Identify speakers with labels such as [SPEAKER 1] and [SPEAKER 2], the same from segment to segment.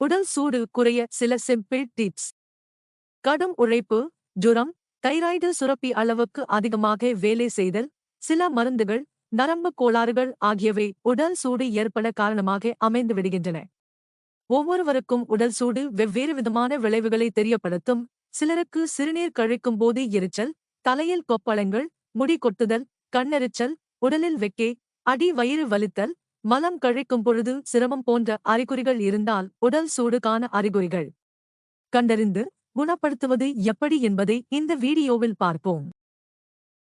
[SPEAKER 1] உடல் சூடு குறைய சில சிம்பிள் டிப்ஸ் கடும் உழைப்பு ஜுரம் தைராய்டு சுரப்பி அளவுக்கு அதிகமாக வேலை செய்தல் சில மருந்துகள் நரம்பு கோளாறுகள் ஆகியவை உடல் சூடு ஏற்பட காரணமாக அமைந்து விடுகின்றன. ஒவ்வொருவருக்கும் உடல் சூடு வெவ்வேறு விதமான விளைவுகளை தெரியப்படுத்தும். சிலருக்கு சிறுநீர் கழிக்கும் போது எரிச்சல் தலையில் கொப்பளங்கள் முடி கொட்டுதல் கண்ணெரிச்சல் உடலில் வெக்கே அடி வயிறு வலித்தல் மலம் கழிக்கும் பொழுது சிரமம் போன்ற அறிகுறிகள் இருந்தால் உடல் சூடுக்கான அறிகுறிகள். கண்டறிந்து குணப்படுத்துவது எப்படி என்பதை இந்த வீடியோவில் பார்ப்போம்.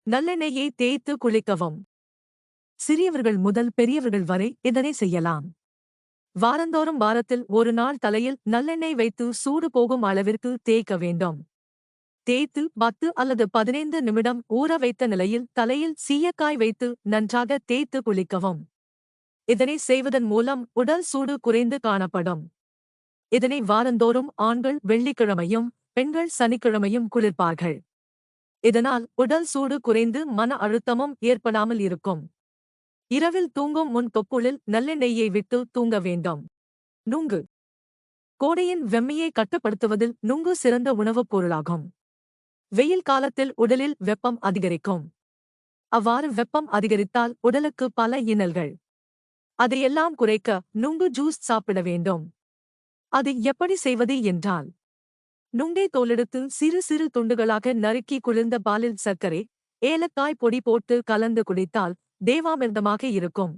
[SPEAKER 1] நல்லெண்ணெயை தேய்த்து குளிக்கவும். சிறியவர்கள் முதல் பெரியவர்கள் வரை இதனை செய்யலாம். வாரந்தோறும் வாரத்தில் ஒரு நாள் தலையில் நல்லெண்ணெய் வைத்து சூடு போகும் அளவிற்கு தேய்க்க வேண்டும். தேய்த்து பத்து அல்லது பதினைந்து நிமிடம் ஊற வைத்த நிலையில் தலையில் சீயக்காய் வைத்து நன்றாக தேய்த்து குளிக்கவும். இதனை செய்வதன் மூலம் உடல் சூடு குறைந்து காணப்படும். இதனை வாரந்தோறும் ஆண்கள் வெள்ளிக்கிழமையும் பெண்கள் சனிக்கிழமையும் குளிர்ப்பார்கள் இதனால் உடல் சூடு குறைந்து மன அழுத்தமும் ஏற்படாமல் இருக்கும். இரவில் தூங்கும் முன் தொப்புளில் நல்லெண்ணெய்யை விட்டு தூங்க வேண்டும். நுங்கு. கோடையின் வெம்மையை கட்டுப்படுத்துவதில் நுங்கு சிறந்த உணவுப் பொருளாகும். வெயில் காலத்தில் உடலில் வெப்பம் அதிகரிக்கும். அவ்வாறு வெப்பம் அதிகரித்தால் உடலுக்கு பல இன்னல்கள். அதையெல்லாம் குறைக்க நுங்கு ஜூஸ் சாப்பிட வேண்டும். அது எப்படி செய்வது என்றால் நுங்கை தோலெடுத்து சிறு சிறு துண்டுகளாக நறுக்கி குளிர்ந்த பாலில் சர்க்கரை ஏலக்காய் பொடி போட்டு கலந்து குடித்தால் தேவாமிர்தமாக இருக்கும்.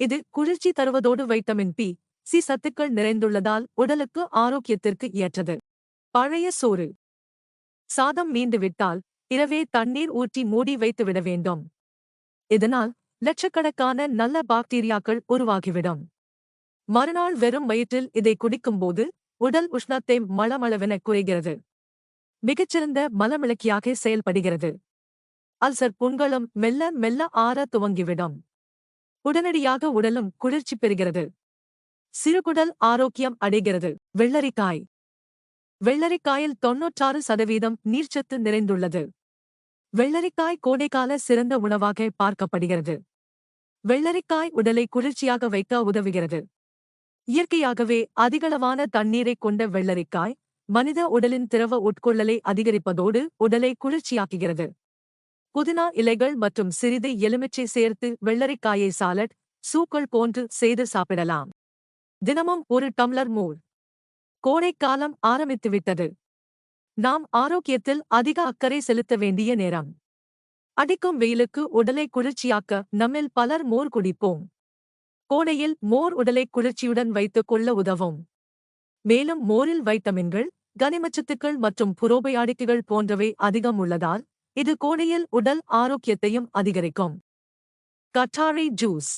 [SPEAKER 1] இது குளிர்ச்சி தருவதோடு வைட்டமின் பி சி சத்துக்கள் நிறைந்துள்ளதால் உடலுக்கு ஆரோக்கியத்திற்கு ஏற்றது. பழைய சோறு. சாதம் மீண்டுவிட்டால் இரவே தண்ணீர் ஊற்றி மூடி வைத்துவிட வேண்டும். இதனால் லட்சக்கணக்கான நல்ல பாக்டீரியாக்கள் உருவாகிவிடும். மறுநாள் வெறும் வயிற்றில் இதை குடிக்கும்போது உடல் உஷ்ணத்தை மளமளவென குறைகிறது. மிகச்சிறந்த மலமிளக்கியாக செயல்படுகிறது. அல்சர் புண்களும் மெல்ல மெல்ல ஆற துவங்கிவிடும். உடனடியாக உடலும் குளிர்ச்சி பெறுகிறது. சிறுகுடல் ஆரோக்கியம் அடைகிறது. வெள்ளரிக்காய். வெள்ளரிக்காயில் தொன்னூற்றாறு சதவீதம் நீர்ச்சத்து நிறைந்துள்ளது. வெள்ளரிக்காய் கோடைக்கால சிறந்த உணவாக பார்க்கப்படுகிறது. வெள்ளரிக்காய் உடலை குளிர்ச்சியாக வைக்க உதவுகிறது. இயற்கையாகவே அதிகளவான தண்ணீரைக் கொண்ட வெள்ளரிக்காய் மனித உடலின் திரவ உட்கொள்ளலை அதிகரிப்பதோடு உடலை குளிர்ச்சியாக்குகிறது. புதினா இலைகள் மற்றும் சிறிது எலுமிச்சை சேர்த்து வெள்ளரிக்காயை சாலட் சூக்கள் போன்று செய்து சாப்பிடலாம். தினமும் ஒரு டம்ளர் மோர். கோடைக்காலம் ஆரம்பித்துவிட்டது. நாம் ஆரோக்கியத்தில் அதிக அக்கறை செலுத்த வேண்டிய நேரம். அடிக்கும் வெயிலுக்கு உடலை குளிர்ச்சியாக்க நம்மில் பலர் மோர் குடிப்போம். கோடையில் மோர் உடலை குளிர்ச்சியுடன் வைத்துக் கொள்ள உதவும். மேலும் மோரில் வைட்டமின்கள் கனிமச்சத்துக்கள் மற்றும் புரோபயாடிக்குகள் போன்றவை அதிகம் உள்ளதால் இது கோடையில் உடல் ஆரோக்கியத்தையும் அதிகரிக்கும். கற்றாழை ஜூஸ்.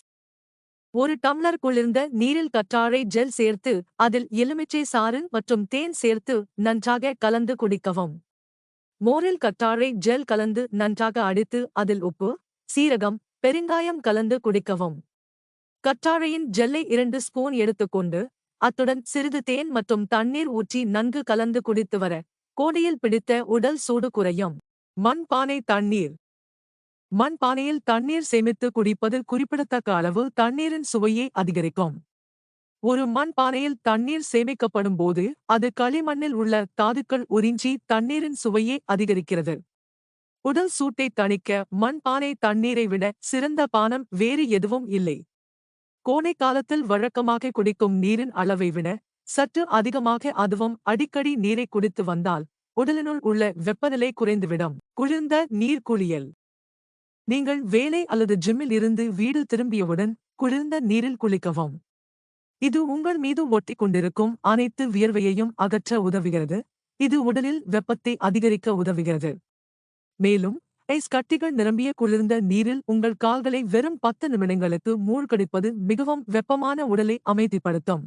[SPEAKER 1] ஒரு டம்ளர் குளிர்ந்த நீரில் கற்றாழை ஜெல் சேர்த்து அதில் எலுமிச்சை சாறு மற்றும் தேன் சேர்த்து நன்றாக கலந்து குடிக்கவும். மோரில் கற்றாழை ஜெல் கலந்து நன்றாக அடித்து அதில் உப்பு சீரகம் பெருங்காயம் கலந்து குடிக்கவும். கற்றாழையின் ஜெல்லை இரண்டு ஸ்பூன் எடுத்துக்கொண்டு அத்துடன் சிறிது தேன் மற்றும் தண்ணீர் ஊற்றி நன்கு கலந்து குடித்து வர கோடையில் பிடித்த உடல் சூடு குறையும். மண்பானை தண்ணீர். மண்பானையில் தண்ணீர் சேமித்து குடிப்பது குறிப்பிடத்தக்க அளவு தண்ணீரின் சுவையை அதிகரிக்கும். ஒரு மண்பானையில் தண்ணீர் சேமிக்கப்படும் போது அது களிமண்ணில் உள்ள தாதுக்கள் உறிஞ்சி தண்ணீரின் சுவையை அதிகரிக்கிறது. உடல் சூட்டை தணிக்க மண்பானை தண்ணீரை விட சிறந்த பானம் வேறு எதுவும் இல்லை. கோடை காலத்தில் வழக்கமாக குடிக்கும் நீரின் அளவை விட சற்று அதிகமாக அதுவும் அடிக்கடி நீரை குடித்து வந்தால் உடலினுள் உள்ள வெப்பநிலை குறைந்துவிடும். குளிர்ந்த நீர் குளியல். நீங்கள் வேலை அல்லது ஜிம்மில் இருந்து வீடு திரும்பியவுடன் குளிர்ந்த நீரில் குளிக்கவும். இது உங்கள் மீது ஒட்டிக் கொண்டிருக்கும் அனைத்து வியர்வையையும் அகற்ற உதவுகிறது. இது உடலில் வெப்பத்தை அதிகரிக்க உதவுகிறது. மேலும் ஐஸ் கட்டிகள் நிரம்பிய குளிர்ந்த நீரில் உங்கள் கால்களை வெறும் பத்து நிமிடங்களுக்கு மூழ்கடிப்பது மிகவும் வெப்பமான உடலை அமைதிப்படுத்தும்.